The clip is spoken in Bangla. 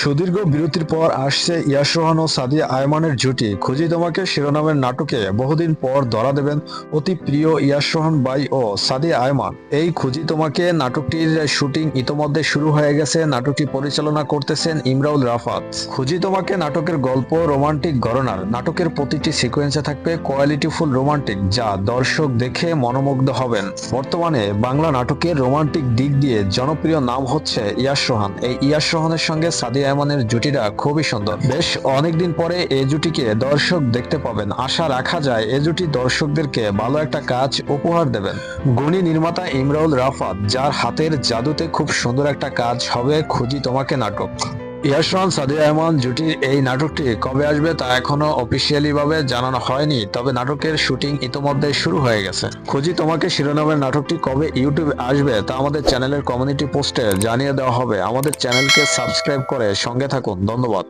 সুদীর্ঘ বিরতির পর আসছে ইয়াশ রোহান ও সাদিয়া আয়মানের জুটি। খুঁজি তোমাকে শিরোনামের নাটকে বহুদিন পর ধরা দেবেন অতি প্রিয় ইয়াশ রোহান বাই ও সাদিয়া আয়মান। এই খুঁজি তোমাকে নাটকটির শুটিং ইতোমধ্যে শুরু হয়ে গেছে, নাটকটি পরিচালনা করতেছেন ইমরাউল রাফাত। খুঁজি তোমাকে নাটকের গল্প, রোমান্টিক ঘরনার। নাটকের প্রতিটি সিকোয়েন্সে থাকবে কোয়ালিটিফুল রোমান্টিক, যা দর্শক দেখে মনোমুগ্ধ হবেন। বর্তমানে বাংলা নাটকের রোমান্টিক দিক দিয়ে জনপ্রিয় নাম হচ্ছে ইয়াশ রোহান এই ইয়াশ রোহানের সঙ্গে সাদিয়া আয়মানের জুটিটা খুবই সুন্দর। বেশ অনেকদিন পরে এ জুটিকে দর্শক দেখতে পাবেন। আশা রাখা যায় এ জুটি দর্শকদেরকে ভালো একটা কাজ উপহার দেবেন। গুণী নির্মাতা ইমরাউল রাফাত, যার হাতের জাদুতে খুব সুন্দর একটা কাজ হবে, খুঁজি তোমাকে নাটক। ইয়াশ সাদি রহমান জুটির এই নাটকটি কবে আসবে তা এখনও অফিসিয়ালি ভাবে জানানো হয়নি, তবে নাটকের শুটিং ইতোমধ্যে শুরু হয়ে গেছে। খুঁজি তোমাকে শিরোনামের নাটকটি কবে ইউটিউবে আসবে তা আমাদের চ্যানেলের কমিউনিটি পোস্টে জানিয়ে দেওয়া হবে। আমাদের চ্যানেলকে সাবস্ক্রাইব করে সঙ্গে থাকুন। ধন্যবাদ।